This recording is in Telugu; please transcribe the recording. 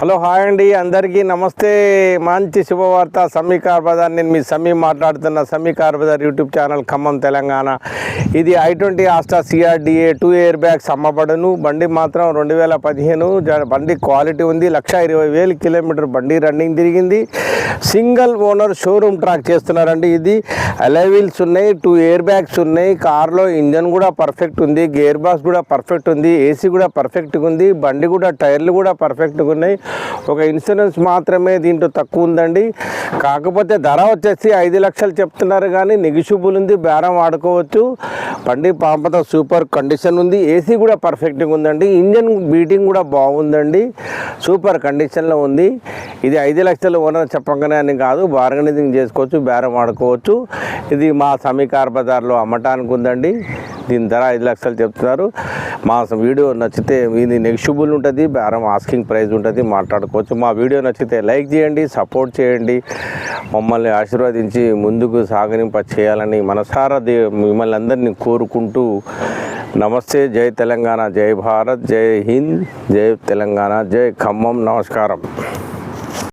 హలో హాయ్ అండి. అందరికీ నమస్తే. మంచి శుభవార్త. సమీ కార్ బజార్. నేను మీ సమీ మాట్లాడుతున్న Sami car bazaar YouTube channel Khammam Telangana. ఇది I twenty Asta CRDA two airbags అమ్మబడును. బండి మాత్రం రెండు వేల పదిహేను. బండి క్వాలిటీ ఉంది. లక్ష ఇరవై వేలు కిలోమీటర్ బండి రన్నింగ్ తిరిగింది. సింగిల్ ఓనర్ షోరూమ్ ట్రాక్ చేస్తున్నారండి ఇది. అలైవీల్స్ ఉన్నాయి టూ ఇయర్ బ్యాగ్స్ ఉన్నాయి. కార్లో ఇంజన్ కూడా పర్ఫెక్ట్ ఉంది. గేర్ బాక్స్ కూడా పర్ఫెక్ట్ ఉంది. ఏసీ కూడా పర్ఫెక్ట్గా ఉంది. బండి కూడా టైర్లు కూడా పర్ఫెక్ట్గా ఉన్నాయి. ఒక ఇన్సూరెన్స్ మాత్రమే దీంట్లో తక్కువ ఉందండి. కాకపోతే ధర వచ్చేసి ఐదు లక్షలు చెప్తున్నారు కానీ నెగిషిబుల్ ఉంది బేరం ఆడుకోవచ్చు బండి పాంపత సూపర్ కండిషన్ ఉంది ఏసీ కూడా పర్ఫెక్ట్గా ఉందండి. ఇంజన్ బీటింగ్ కూడా బాగుందండి సూపర్ కండిషన్లో ఉంది. ఇది ఐదు లక్షలు ఓనర్ చెప్పగానే అని కాదు బార్గనైజింగ్ చేసుకోవచ్చు బేరం ఆడుకోవచ్చు ఇది మా సమీకార బజార్లో అమ్మటానికి ఉందండి. దీని ధర ఐదు లక్షలు చెప్తున్నారు. మా వీడియో నచ్చితే ఇది నెగిషిబుల్ ఉంటుంది బేరం ఆస్కింగ్ ప్రైస్ ఉంటుంది మాట్లాడుకోవచ్చు. మా వీడియో నచ్చితే లైక్ చేయండి సపోర్ట్ చేయండి. మమ్మల్ని ఆశీర్వదించి ముందుకు సాగనింప చేయాలని మనసారా దే మిమ్మల్ని అందరినీ కోరుకుంటూ నమస్తే జై తెలంగాణ జై భారత్ జై హింద్ జై తెలంగాణ జై ఖమ్మం. నమస్కారం.